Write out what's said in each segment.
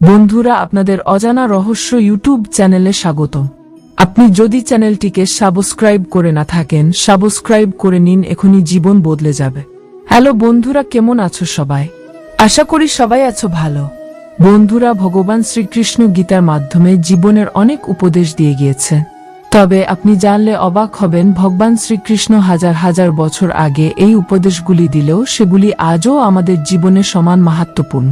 বন্ধুরা, আপনাদের অজানা রহস্য ইউটিউব চ্যানেলে স্বাগত আপনি যদি চ্যানেলটিকে সাবস্ক্রাইব করে না থাকেন, সাবস্ক্রাইব করে নিন, এখনই জীবন বদলে যাবে। হ্যালো বন্ধুরা, কেমন আছো সবাই? আশা করি সবাই আছো ভালো। বন্ধুরা, ভগবান শ্রীকৃষ্ণ গীতার মাধ্যমে জীবনের অনেক উপদেশ দিয়ে গিয়েছেন তবে আপনি জানলে অবাক হবেন, ভগবান শ্রীকৃষ্ণ হাজার হাজার বছর আগে এই উপদেশগুলি দিলেও সেগুলি আজও আমাদের জীবনে সমান মাহাত্মপূর্ণ।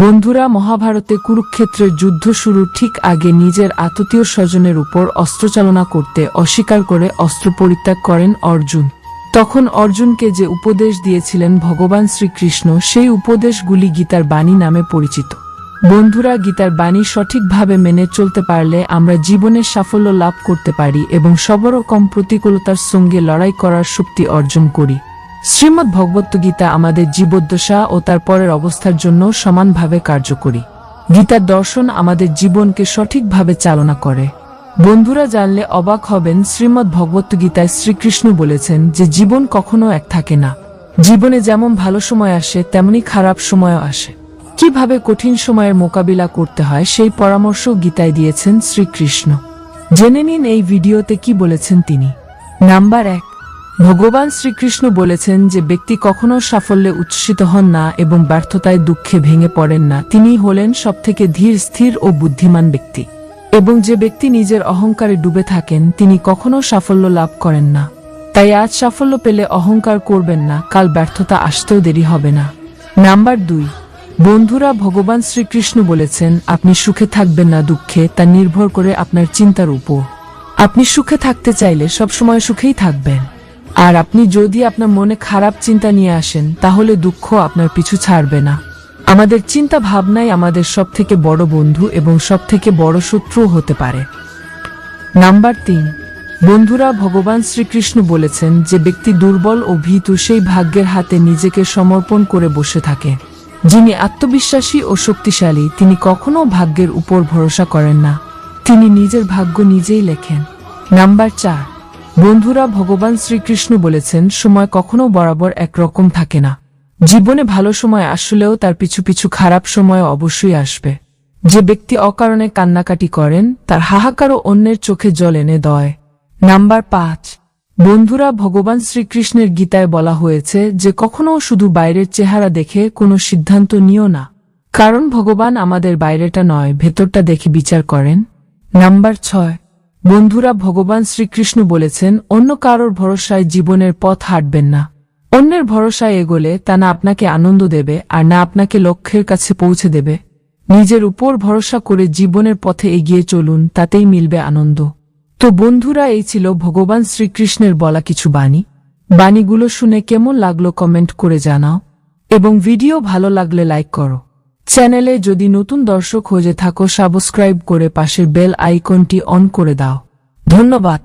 বন্ধুরা, মহাভারতে কুরুক্ষেত্রের যুদ্ধ শুরুর ঠিক আগে নিজের আততীয় স্বজনের উপর অস্ত্রচালনা করতে অস্বীকার করে অস্ত্র পরিত্যাগ করেন অর্জুন। তখন অর্জুনকে যে উপদেশ দিয়েছিলেন ভগবান শ্রীকৃষ্ণ, সেই উপদেশগুলি গীতার বাণী নামে পরিচিত। বন্ধুরা, গীতার বাণী সঠিকভাবে মেনে চলতে পারলে আমরা জীবনের সাফল্য লাভ করতে পারি এবং সবরকম প্রতিকূলতার সঙ্গে লড়াই করার শক্তি অর্জন করি। শ্রীমদ্ ভগবত গীতা আমাদের জীবদ্দশা ও তার পরের অবস্থার জন্য সমানভাবে কার্যকরী। গীতার দর্শন আমাদের জীবনকে সঠিকভাবে চালনা করে। বন্ধুরা জানলে অবাক হবেন শ্রীমদ্ ভগবত গীতায় শ্রীকৃষ্ণ বলেছেন যে জীবন কখনো এক থাকে না। জীবনে যেমন ভালো সময় আসে, তেমনি খারাপ সময়ও আসে। কীভাবে কঠিন সময়ের মোকাবিলা করতে হয় সেই পরামর্শ গীতায় দিয়েছেন শ্রীকৃষ্ণ। জেনে নিন এই ভিডিওতে কি বলেছেন তিনি। নাম্বার এক ভগবান শ্রীকৃষ্ণ বলেছেন যে ব্যক্তি কখনো সাফল্যে উচ্ছ্বসিত হন না এবং ব্যর্থতায় দুঃখে ভেঙে পড়েন না। তিনি হলেন সবথেকে ধীর, স্থির ও বুদ্ধিমান ব্যক্তি। এবং যে ব্যক্তি নিজের অহংকারে ডুবে থাকেন, তিনি কখনো সাফল্য লাভ করেন না। তাই আজ সাফল্য পেলে অহংকার করবেন না, কাল ব্যর্থতা আসতেও দেরি হবে না। নাম্বার দুই, বন্ধুরা, ভগবান শ্রীকৃষ্ণ বলেছেন, আপনি সুখে থাকবেন না দুঃখে, তা নির্ভর করে আপনার চিন্তার উপর। আপনি সুখে থাকতে চাইলে সবসময় সুখেই থাকবেন। আর আপনি যদি আপনার মনে খারাপ চিন্তা নিয়ে আসেন, তাহলে দুঃখ আপনার পিছু ছাড়বে না। আমাদের চিন্তা ভাবনাই আমাদের সব থেকে বড় বন্ধু এবং সব থেকে বড় শত্রুও হতে পারে। নাম্বার তিন। বন্ধুরা, ভগবান শ্রীকৃষ্ণ বলেছেন যে ব্যক্তি দুর্বল ও ভীতু সেই ভাগ্যের হাতে নিজেকে সমর্পণ করে বসে থাকে। যিনি আত্মবিশ্বাসী ও শক্তিশালী, তিনি কখনো ভাগ্যের উপর ভরসা করেন না। তিনি নিজের ভাগ্য নিজেই লেখেন। নাম্বার চার। বন্ধুরা, ভগবান শ্রীকৃষ্ণ বলেছেন, সময় কখনো বরাবর একরকম থাকে না। জীবনে ভালো সময় আসলেও তার পিছু পিছু খারাপ সময় অবশ্যই আসবে। যে ব্যক্তি অকারণে কান্নাকাটি করেন, তার হাহাকারও অন্যের চোখে জল এনে দয়। নাম্বার পাঁচ। বন্ধুরা, ভগবান শ্রীকৃষ্ণের গীতায় বলা হয়েছে যে, কখনো শুধু বাইরের চেহারা দেখে কোনো সিদ্ধান্ত নিও না। কারণ ভগবান আমাদের বাইরেটা নয়, ভেতরটা দেখে বিচার করেন। নাম্বার ছয়। বন্ধুরা, ভগবান শ্রীকৃষ্ণ বলেছেন, অন্য কারোর ভরসায় জীবনের পথ হাঁটবেন না। অন্যের ভরসায় এগোলে তা না আপনাকে আনন্দ দেবে আর না আপনাকে লক্ষ্যের কাছে পৌঁছে দেবে। নিজের উপর ভরসা করে জীবনের পথে এগিয়ে চলুন, তাতেই মিলবে আনন্দ। তো বন্ধুরা, এই ছিল ভগবান শ্রীকৃষ্ণের বলা কিছু বাণী। বাণীগুলো শুনে কেমন লাগল কমেন্ট করে জানাও। এবং ভিডিও ভালো লাগলে লাইক করো। চ্যানেলে যদি নতুন দর্শক হয়ে থাকো সাবস্ক্রাইব করে পাশের বেল আইকনটি অন করে দাও। ধন্যবাদ।